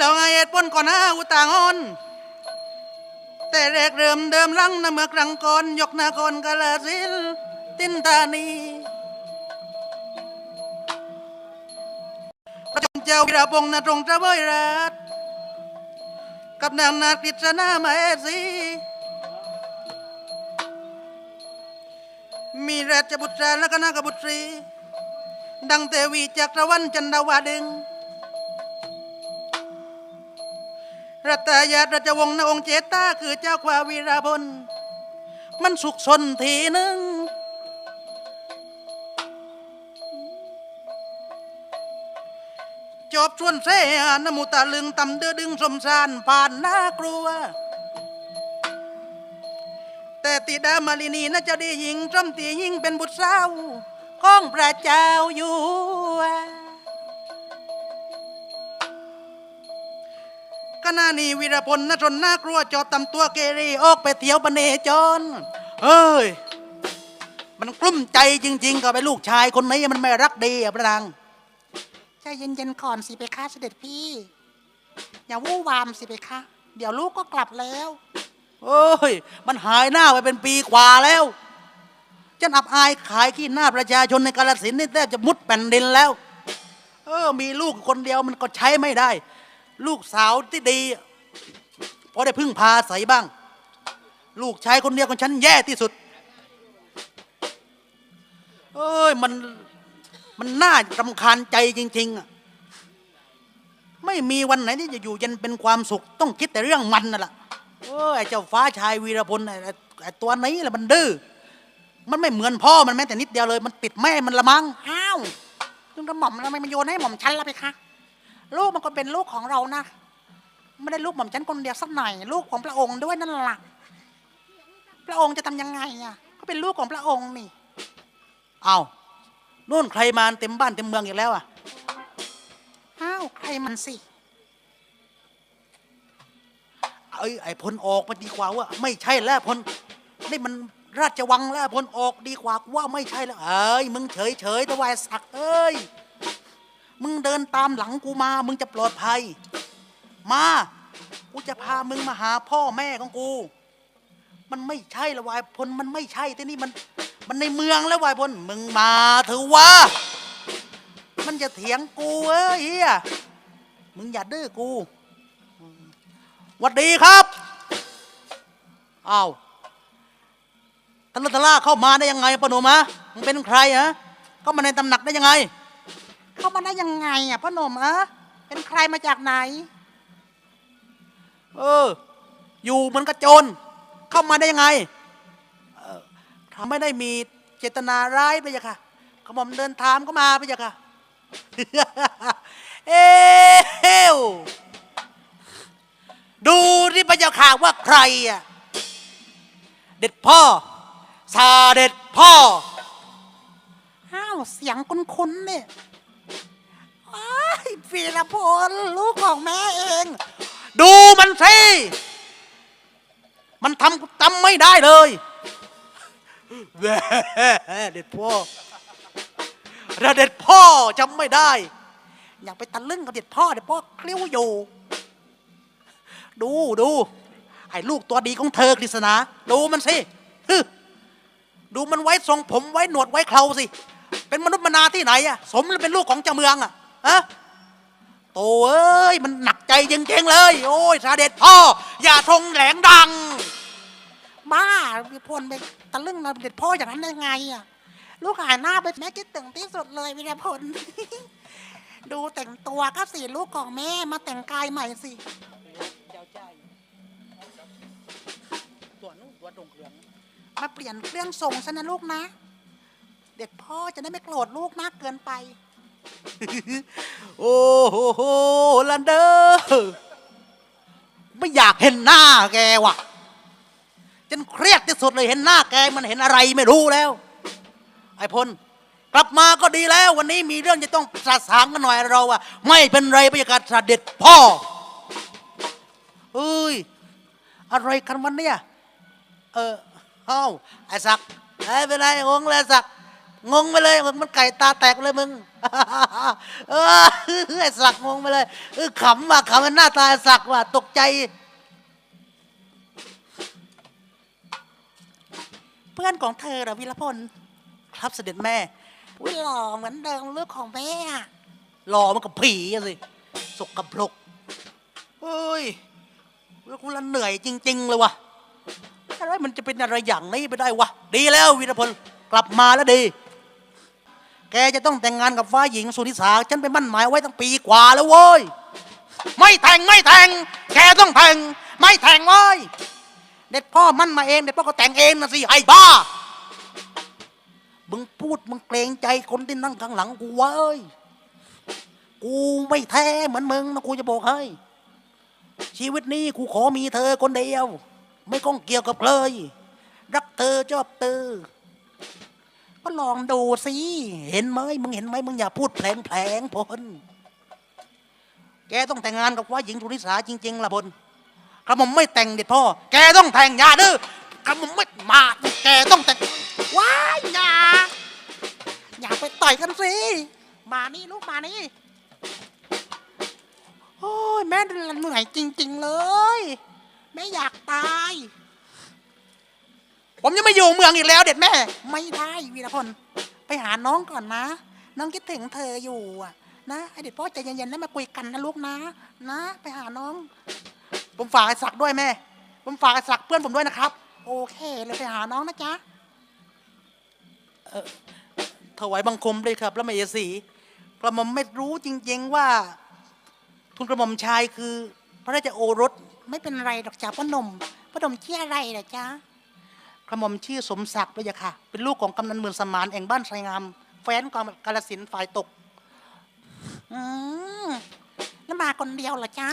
แล้วไงเหตุผลก่อนหน้าอุตางอนแต่แรกเริ่มเดิมลังนะเมื่อครั้งก่อนยกนครกาลสินตินตานีพระจอมเจ้าวีระพงษ์นะตรงตะเวยรัตกับนางนาถกฤษณามาเอสีมีราชบุตรและก็นากบุตรี ดังเทวีจักรวรรณจันดาวาดึง รัตยาราชวงศ์นองค์เจต้าคือเจ้าควาวีราพลมันสุขสนทีหนึ่งจบชวนเสนมุตะลึงตำเดือดึงสมสารผ่านหน้ากลัว แต่ติดามาลินีน่าจะได้หญิงจอมตียิงเป็นบุตรสาวของพระเจ้าอยู่ ณะนี้วีรพลนชนน่ากลัวจอดตำตัวเกเรออกไปเที่ยวปเนจรเฮ้ย มันกลุ้มใจจริง ๆ กับไอ้ลูกชายคนนี้มันไม่รักดีอะพระนางใจเย็นๆก่อนสิเพคะเสด็จพี่ อย่าวู่วามสิเพคะเดี๋ยวลูกก็กลับแล้ว โอ้ย มันหายหน้าไปเป็นปีกว่าแล้วจะอับอายขายขี้หน้าประชาชนในกาลสินธุ์นี่แทบจะมุดแผ่นดินแล้ว เออ มีลูกคนเดียวมันก็ใช้ไม่ได้ ลูกสาวที่ดีพอได้พึ่งพาใส่บ้าง ลูกชายคนเดียวของฉันแย่ที่สุด เอ้ยมันมันน่ารำคาญใจจริง ๆอะไม่มีวันไหนที่จะอยู่เย็นเป็นความสุข ต้องคิดแต่เรื่องมันนั่นแหละโอ้ยไอ้เจ้าฟ้าชายวีรพลไอ้ไอ้ไอ้ตัวนี้แหละมันดื้อมันไม่เหมือนพ่อมันแม้แต่นิดเดียวเลย มันปิดแม่มันละมั้งอ้าวลุงกระหม่อมทำไมมาโยนให้หม่อมฉันละเพคะ ลูกมันก็เป็นลูกของเรานะไม่ได้ลูกหม่อมฉันคนเดียวสักหน่อยลูกของพระองค์ด้วยนั่นแหละพระองค์จะทำยังไงอะก็เป็นลูกของพระองค์นี่ เอานู่นใครมาเต็มบ้านเต็มเมืองอีกแล้วอะอ้าวใครมันสิเอ้ยไอ้พลออกมาดีกว่าว่า ไม่ใช่แล้วพลนี่มันราชวังแล้วพลออกดีกว่ากูว่าไม่ใช่แล้วเอ้ยมึงเฉยเฉยๆตะวายศักดิ์เอ้ย มึงเดินตามหลังกูมา มึงจะปลอดภัย มา กูจะพามึงมาหาพ่อแม่ของกู มันไม่ใช่ละวายพลมันไม่ใช่ที่นี่มันมันในเมืองแล้ววายพลมึงมาเถอะวะมันจะเถียงกูเอ้ยเฮียมึงอย่าดื้อกูหวัดดีครับอ้าวทะลุทะล่าเข้ามาได้ยังไงปนุมะมึงเป็นใครฮะเข้ามาในตำหนักได้ยังไง เข้ามาได้ยังไงอะพ่อหนุ่มอะเป็นใครมาจากไหน เออ อยู่เหมือนกระโจรเข้ามาได้ยังไงเออเขาไม่ได้มีเจตนาร้ายไปจ้ะค่ะขมอมเดินทามก็มาไปจ้ะค่ะเอ้วดูที่พระเจ้าข่าวว่าใครอะเด็ดพ่อซาเด็ดพ่ออ้าวเสียงคุ้นๆเนี่ยอ้าย วีรพลลูกของแม่เอง ดูมันสิ มันทำจำไม่ได้เลยแหม่เด็ดพ่อระเด็ดพ่อจำไม่ได้ อยากไปตะลึงกับเด็ดพ่อเด็ดพ่อเคลี้ยวอยู่ ดูดูไอ้ลูกตัวดีของเธอกฤษณาดูมันสิฮึดูมันไว้ทรงผมไว้หนวดไว้เคราสิ เป็นมนุษย์มนาที่ไหนอะสมแล้วเป็นลูกของเจ้าเมืองอะฮะโต เอ้ย มันหนักใจจริงๆเลย โอ้ยสาเด็จพ่อ อย่าทรงแหลงดัง บ้าวีรพลไปตะลึงกับเด็ดพ่ออย่างนั้นได้ไงอะลูกหายหน้าไปแม่คิดถึงที่สุดเลยวีรพล ดูแต่งตัวก็สิลูกของแม่มาแต่งกายใหม่สิตัวนู้นตัวตรงเครื่องมาเปลี่ยนเครื่องทรงซะนะลูกนะ เด็ดพ่อจะได้ไม่โกรธลูกมากเกินไป โอ้โหลันเดอร์ไม่อยากเห็นหน้าแกว่ะจนเครียดที่สุดเลยเห็นหน้าแกมันเห็นอะไรไม่รู้แล้ว ไอ้พลกลับมาก็ดีแล้ว วันนี้มีเรื่องจะต้องสะสางกันหน่อยเราอะไม่เป็นไรบรรยากาศสเด็จพ่อเฮ้ยอะไรกันวันเนี้ยเออเอ้าไอ้ศักดิ์ไอ้เป็นไรงงเลยศักดิ์ งงไปเลยมึงมันไก่ตาแตกเลยมึงเออไอ้สักงงไปเลยเออขำว่ะขำมันหน้าตาสักว่ะตกใจเพื่อนของเธอเหรอวีรพลครับเสด็จแม่วิหล่อเหมือนเดิมลูกของแม่อะรอมันกับผีอะสิสกปรกเฮ้ยล้วกูละเหนื่อยจริง ๆ เลยวะอะไรมันจะเป็นอะไรอย่างนี้ไปได้วะดีแล้ววีรพลกลับมาแล้วดี แกจะต้องแต่งงานกับฟ้าหญิงสุนิสาฉันไปมั่นหมายไว้ตั้งปีกว่าแล้วเว้ย ไม่แต่งไม่แต่ง แกต้องแต่ง ไม่แต่งเว้ย เด็ดพ่อมั่นมาเอง เด็ดพ่อก็แต่งเองนะสิไอ้บ้า มึงพูดมึงเกรงใจคนที่นั่งข้างหลังกูเว้ย กูไม่แท้เหมือนมึงนะกูจะบอกให้ ชีวิตนี้กูขอมีเธอคนเดียว ไม่ก้องเกี่ยวกับเลย รักเธอชอบเธอ ก็ลองดูสิเห็นไหมมึงเห็นไหมมึงอย่าพูดแผลงแผลงพลแกต้องแต่งงานกับว่าหญิงธุริสาจริง ๆล่ะพลกระหม่อมไม่แต่งเด็ดพ่อ แกต้องแต่งยาดื้อกระหม่อมไม่มาแกต้องแต่งว้ายอย่าอย่าไปต่อยกันสิมานี่ลูกมานี่โอ้ยแม่เหนื่อยจริง ๆ เลย แม่อยากตาย ผมยังไม่อยู่เมืองอีกแล้วเด็ดแม่ ไม่ได้วีรพล ไปหาน้องก่อนนะ น้องคิดถึงเธออยู่อะนะไอเด็กพ่อใจเย็นๆแล้วมาคุยกันนะลูกนะ นะ ไปหาน้อง ผมฝากไอ้ศักดิ์ด้วยแม่ ผมฝากไอ้ศักดิ์เพื่อนผมด้วยนะครับ โอเคเลยไปหาน้องนะจ๊ะถวายบังคมเลยครับแล้วม่ยสีกระหม่อมไม่รู้จริง ๆว่า ทุนกระหม่อมชายคือ พระราชโอรสไม่เป็นไรดอกจ้าพ่อหนุ่มพ่อหนุ่มชื่ออะไรเหรอจ๊ะ กระหม่อมชื่อสมศักดิ์ด้วยค่ะ เป็นลูกของกำนันหมื่นสมานแห่งบ้านไทรงาม แฟนกองกาลสินฝ่ายตกอืมแล้วมาคนเดียวเหรอจ๊ะ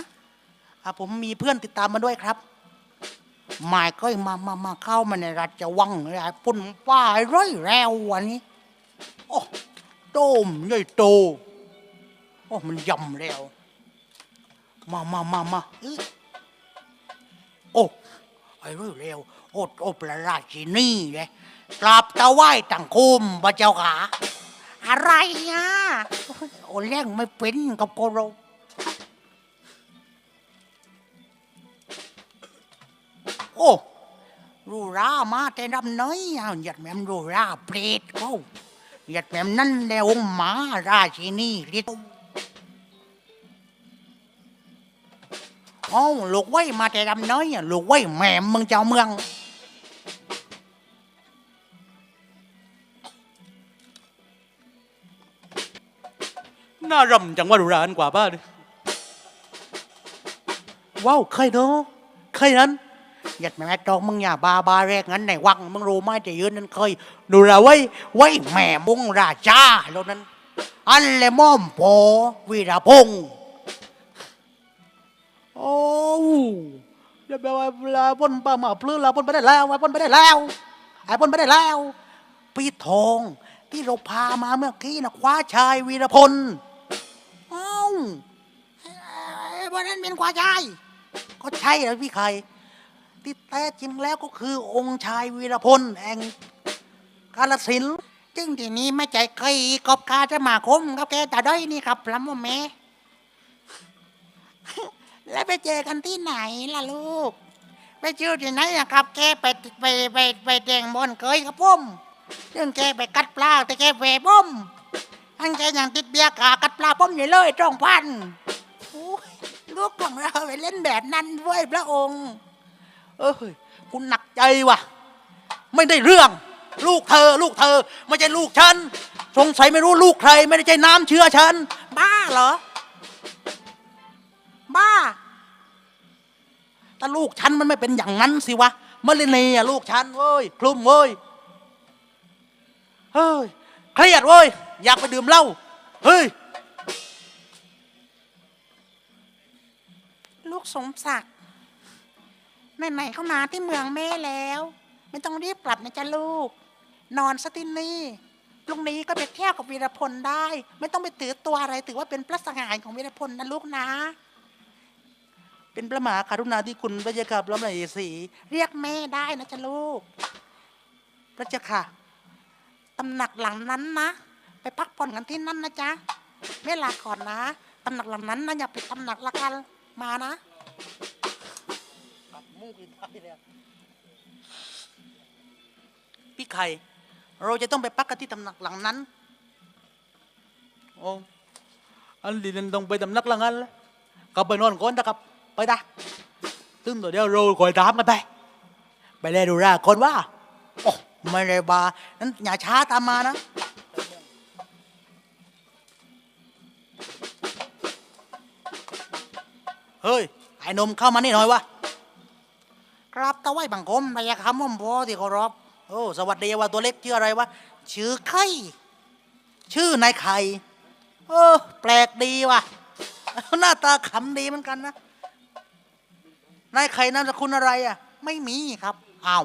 อะผมมีเพื่อนติดตามมาด้วยครับหมายก็มามามาเข้ามาในราชวังเลยปุ่นป้ายร้อยแล้ววันนี้โอ้โต้มใหญ่โตโอ้มันยำแล้ว มามามามาโอ้ไอ้ร้อยแล้ว อ้โอ้พระราชินีเลยกราบตะไหว้ต่างคุมพระเจ้าขาอะไรอะโอ้แรงไม่เป็นกับโกโรโอ้รูรามาแต่ดำน้อยเอาหยัดแม่มรูราเปรตเขาหยัดแม่มนั่นและองหมาราชินีฤทธิ์เอาลูกไว้มาแต่ดำน้อยลูกไว้แม่มมึงเจ้าเมือง น่ารำจังว่าดูร้านกว่าบ้านว้าวใครเนาะใครนั้นหยัดแม่จองมึงอย่าบาบาแรกงั้นไหนวังมึงรู้ไหมแต่ยืนนั้นเคยดูแลไว้ไว้แม่มุงราชาแล้วนั้น อันเลม่อมโพวีรพงษ์โอ้ยแปลว่าลาพ่นปลาหมาพลื้นเราพ่นไปได้แล้วไอ้พ่นไปได้แล้วไอ้พ่นไปได้แล้วพี่ทองที่เราพามาเมื่อกี้นะคว้าชายวีรพล วันนั้นเป็นควายชาย ก็ใช่แล้วพี่ไข่ที่แท้จริงแล้วก็คือองค์ชายวีรพลแห่งกาลสินจึงทีนี้ไม่ใจเคยกบกาจะมาคมกับแกแต่ด้อยนี่ครับพระมแม่แล้วไปเจอกันที่ไหนล่ะลูก ไปเจอที่ไหนอะครับ แกไปไปไปไปแดงบอลเคยกับผมเรื่องแกไปกัดปลาแต่แกแหวผม อันแกยังติดเบียร์กากัดปลาผมอยู่เลยจ้องพันโอ้ยลูกของเราไปเล่นแบบนั้นด้วยพระองค์ เอ้ยคุณหนักใจว่ะ ไม่ได้เรื่อง ลูกเธอ ลูกเธอ ไม่ใช่ลูกฉันสงสัยไม่รู้ลูกใคร ไม่ได้ใช่น้ำเชื้อฉัน บ้าเหรอ บ้าแต่ลูกฉันมันไม่เป็นอย่างนั้นสิวะมะลินีอะลูกฉันเว้ยคลุมเว้ยเฮ้ย เครียดเว้ยอยากไปดื่มเหล้าเฮ้ย ลูกสมศักดิ์ไหนๆเข้ามาที่เมืองแม่แล้ว ไม่ต้องรีบกลับนะจ๊ะลูก นอนสตินี่ลุงนี้ก็ไปเที่ยวกับวีรพลได้ ไม่ต้องไปถือตัวอะไรถือว่าเป็นพระสหายของวีรพลนะลูกนะ เป็นพระมหาการุณาธิคุณพระเจ้าค่ะพระมเหสี เรียกแม่ได้นะจ๊ะลูก พระเจ้าค่ะ ตำหนักหลังนั้นนะ ไปพักผ่อนกันที่นั่นนะจ๊ะเวลาก่อนนะตำหนักหลังนั้นนะอย่าไปตำหนักละกันมานะพี่ไข่เราจะต้องไปปักกันที่ตำหนักหลังนั้น โอ้อันนี้นั่นต้องไปตำหนักหลังนั้นแล้วก็ไปนอนก่อนนะครับ ไปตาตึ้งตัวเดียวเราคอยตามกันไป ไปเลยดูราคนว่าโอ้ ไม่เลยบานั้นอย่าช้าตามมานะเฮ้ยไอ้นมเข้ามานี่หน่อยวะครับตะไว้บังคมระยะคำม่อมพอที่เคารพโอ้สวัสดีว่าตัวเล็กชื่ออะไรวะชื่อไข่ชื่อนายไข่เออแปลกดีว่ะหน้าตาขำดีเหมือนกันนะนายไข่นามสกุลอะไรอะ ไม่มีครับอ้าว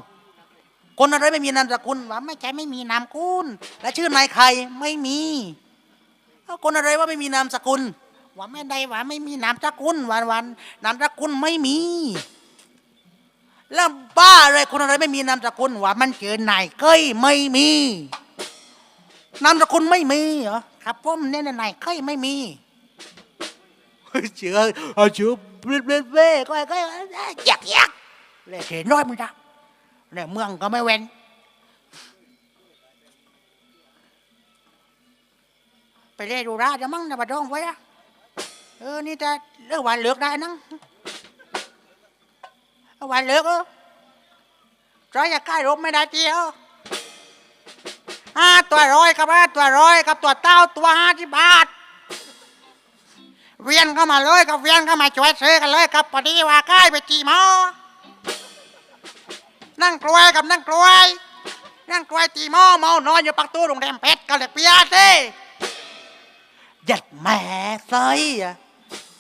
คนอะไรไม่มีนามสกุลว่าไม่ใช่ไม่มีนามกุลและชื่อนายไข่ไม่มีคนอะไรว่าไม่มีนามสกุลว่าไม่ได้ว่าไม่มีนามสกุลวันวันนามสกุลไม่มี แล้วบ้าอะไรคนอะไรไม่มีนามสกุลวะมันเจอนายเก้ยไม่มีนามสกุลไม่มีเหรอครับผมเนี่ยนายเคยไม่มีเชื่อเอาเชื่อเบลเบลเบ้ก็ก็อยากอยากเลยเห็นร้อยมึงจ้ะ เนี่ยเมืองก็ไม่เว้น ไปเรียดูราจะมั่งนะบัดดองไว้อะเออ นี่จะเลือกวันเลือกได้นั่งวันเลือกเออร้อยอย่าใกล้รบไม่ได้เจียวห้าตัวร้อยกับห้าตัวร้อยกับตัวเต้าตัวห้าสิบบาทเวียนเข้ามาเลยกับเวียนเข้ามาช่วยซื้อกันเลยครับพอดีว่าใกล้ไปจีมอ นั่งกล้วยกับนั่งกล้วย นั่งกล้วยจีหม้อเมานอนอยู่ปักตู้โรงแรมเพชรก็เลยเปียสิหยัดแหม่ไซอะ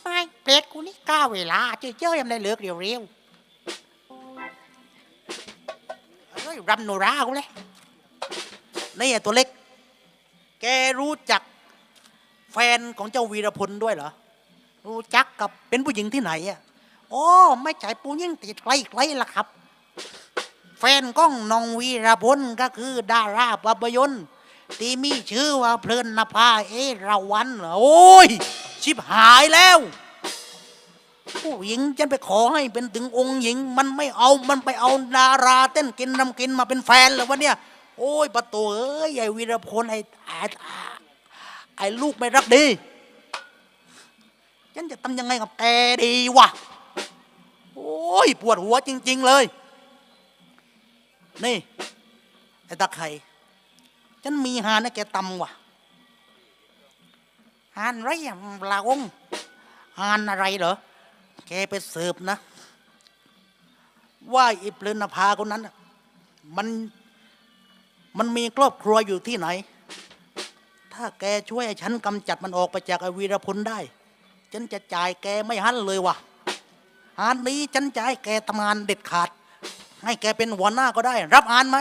ไม่เพชรกูนี่ก้าเวลาเจอเจอยังได้เลิกเร็วเร็วๆเอ้ยรำโนรากูเลยนี่ไอ้ตัวเล็ก แกรู้จักแฟนของเจ้าวีรพลด้วยเหรอ รู้จักกับเป็นผู้หญิงที่ไหนอะ โอ้ ไม่ใช่ปูยิ่งติดไกลไกลละครับ แฟนก้องนองวีรพลก็คือดาราภาพยนตร์ที่มีชื่อว่าเพลินนภาเอราวันเหรอโอ้ย ชิบหายแล้ว ผู้หญิงฉันไปขอให้เป็นถึงองค์หญิง มันไม่เอามันไปเอาดารา เต้นกินนำกินมาเป็นแฟนเลยวะเนี่ย โอ้ยประตูเอ้ยไอ้วีรพลไอ้ไอ้ไอ้ลูกไม่รักดีฉันจะทำยังไงกับแกดีวะ โอ้ย ปวดหัวจริง ๆ เลย นี่ไอ้ตาไข่ฉันมีหานะแกตำว่ะหานไรอะลาองหานอะไรเหรอ แกไปเสืบนะ ว่าไอิปลืนภาคนนั้น มันมันมีครอบครัวอยู่ที่ไหน ถ้าแกช่วยฉันกำจัดมันออกไปจากอวีรพลได้ ฉันจะจ่ายแกไม่หันเลยวะหานนี้ฉันจะให้แกทำงานเด็ดขาด ให้แกเป็นหัวหน้าก็ได้ รับอ่านไหม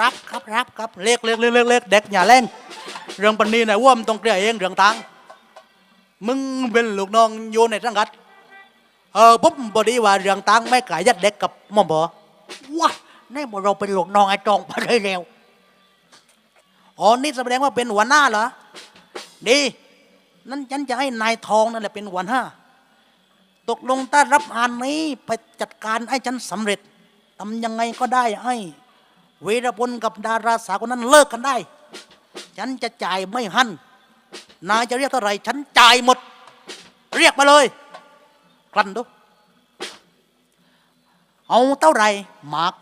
รับครับรับครับเล็กเล็กเล็กเล็กเล็กเด็กอย่าเล่น เรื่องปันนี้นะว่ามันต้องเกลี่ยเองเรื่องตังมึงเป็นลูกน้องโยในสังกัดเออปุ๊บบอดีว่าเรื่องตังไม่กายยัดเด็กกับหมอมบอว้าในบ่เราเป็นลูกน้องไอ้จองไปเลยเร็วอ๋อนี่แสดงว่าเป็นหัวหน้าเหรอดีนั่นฉันจะให้นายทองนั่นแหละเป็นหัวหน้าตกลงถ้ารับงานนี้ไปจัดการให้ฉันสำเร็จ ทำยังไงก็ได้ให้เวรพลกับดาราสาวคนนั้นเลิกกันได้ ฉันจะจ่ายไม่หันนายจะเรียกเท่าไหร่ฉันจ่ายหมด เรียกมาเลยกลั้นดูเอาเท่าไหร่มาก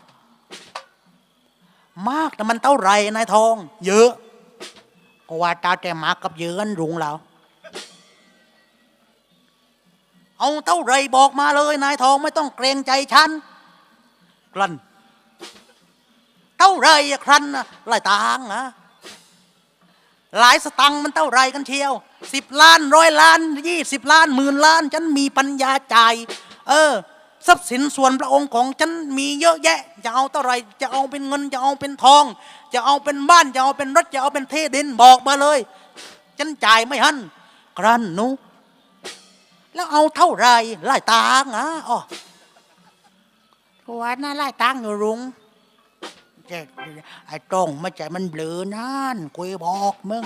มากแต่มันเท่าไหร่นายทอง เยอะก็ว่าตาแต่มากกับเยือนรุงแล้วเอาเท่าไหร่บอกมาเลย นายทองไม่ต้องเกรงใจฉัน กลั้นเท่าไรครันน่ะหลายตังนะหลายสตังมันเท่าไรกันเชียวสิบล้านร้อยล้านยี่สิบล้านหมื่นล้าน ฉันมีปัญญาจ่ายเออทรัพย์สินส่วนพระองค์ของฉันมีเยอะแยะ จะเอาเท่าไรจะเอาเป็นเงิน จะเอาเป็นทอง จะเอาเป็นบ้าน จะเอาเป็นรถ จะเอาเป็นที่ดินบอกมาเลย ฉันจ่ายไม่หันกรันนูแล้วเอาเท่าไรหลายตางอะอ๋อ ก็ว่าน่าไล่ตังอยู่รุงเจ๊ไอ้ตรงไม่ใจมันเบลอนั่นกุยบอกมึง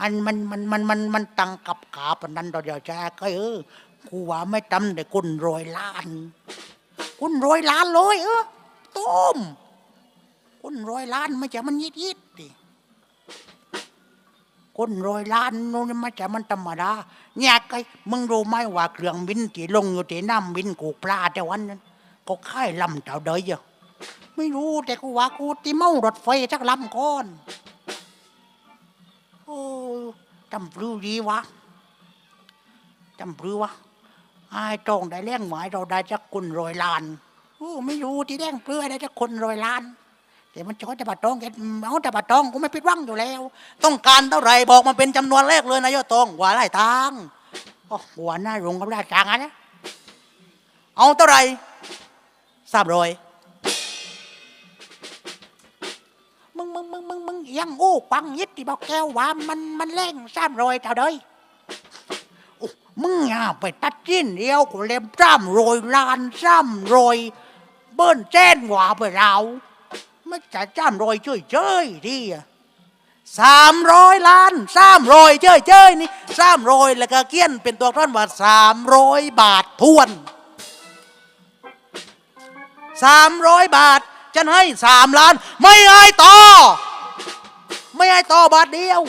อันมันมันมันมันมันตังกับขาปนั้นเราเดียวจ้าก็เออกูว่าไม่ตำแต่กุนรอยล้านกุนรอยล้านเลยเออต้มกุนรอยล้านไม่ใช่มันยิดยิดดิกุนรอยล้านนู่นไม่ใช่มันธรรมดาเนี่ยไกมึงรู้ไหมว่าเครื่องบินที่ลงอยู่ที่น้ำบินกูปลาแต่วันนั้น ก็ค่ายลำเต่าเดยอะไม่รู้แต่กูว่ากูที่เมารถไฟสักลำก่อนโอ้จำปลือดีวะจำปลือวะไอ้ตรงได้เลี้ยงหมายเราได้จักคนรอยลานโอ้ไม่รู้ที่เลี้ยงเปลือได้จักคนรอยลานแต่มันชอแต่ปะตองแกเอาแต่ปะตองกูไม่ผิดหวังอยู่แล้ว ต้องการเท่าไหร่บอกมาเป็นจำนวนเลขเลยนายโยตองว่าไรตังโอ้หัวหน้าโรงกับราชการอะนะเอาเท่าไหร่ สามร้อยมึงมึงมึงมึงมึงยังอู้ปังยิดที่บอกแก้วว่ามันมันแรงซ้ำรอยเท่าเดยโอ้มึงอย่าไปตัดจิ้นเดียวกูเล็มซ้ำรอยลานซ้ำรอยเบิ้นแจ้นหว่าไปเราไม่จะซ้ำรอยเจยเจยดิสามร้อยล้านสามร้อยเจ้ยเจ้ยนี่สามร้อยแล้วก็เกี้ยนเป็นตัวท่อนว่าสามร้อยบาททวน สามร้อยบาทฉันให้สามล้าน ไม่ให้ต่อ ไม่ให้ต่อบาทเดียว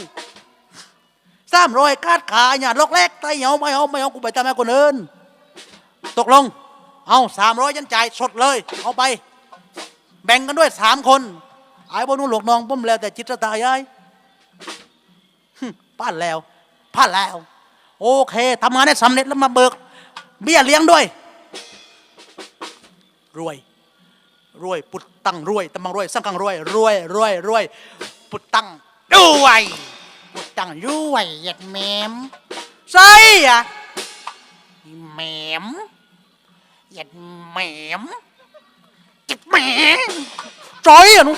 สามร้อยคาดขาอย่าลกแรกไตเหาไม่เอาไม่เอากูไปทำให้คนอื่นตกลง เอาสามร้อยฉันจ่ายสดเลย เอาไป แบ่งกันด้วยสามคนไอ้บนู้นหลวกน้องปุ้มแล้วแต่จิตตายายหึพลาดแล้วพลาดแล้ว โอเคทำงานได้สำเร็จแล้วมาเบิก เบี้ยเลี้ยงด้วย รวย รวย ปุตตังรวยตำมังรวยสร้างกังรวย รวยรวยรวย ปุตตังรวยปุตตังรวยเหยัดแหมมใช่อะแหมมเหยัดแหมมจิบแหมมใช่อะนุ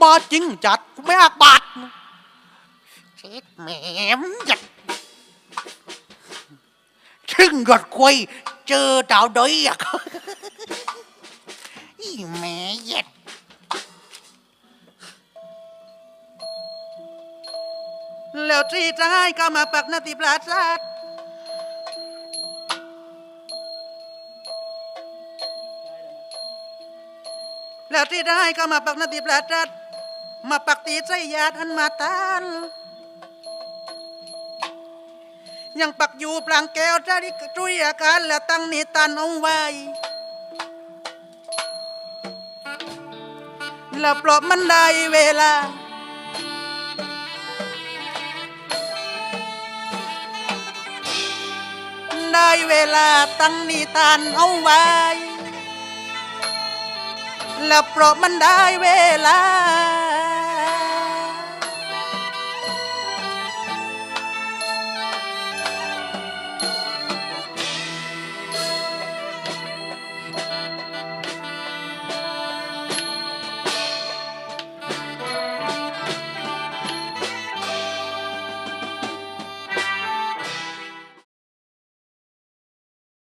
บาจริงจัดกูไม่อักบาทเช็ดแหมมเหยัดถึงหยดคุยเจอดาวดอยอะ อีแม่เย็ด แล้วทีจะให้ก็มาปักนาติปราศาสตร์แล้วที่ได้ก็มาปักนาติปราศาสตร์มาปักตีใจญาติอันมาตานยังปักอยู่ปลางแก้วจาริกจุยอาการและตั้งนิตานเอาไว้ ละปลอบมันได้เวลา ได้เวลาตั้งนิทานเอาไว้ละปลอบมันได้เวลา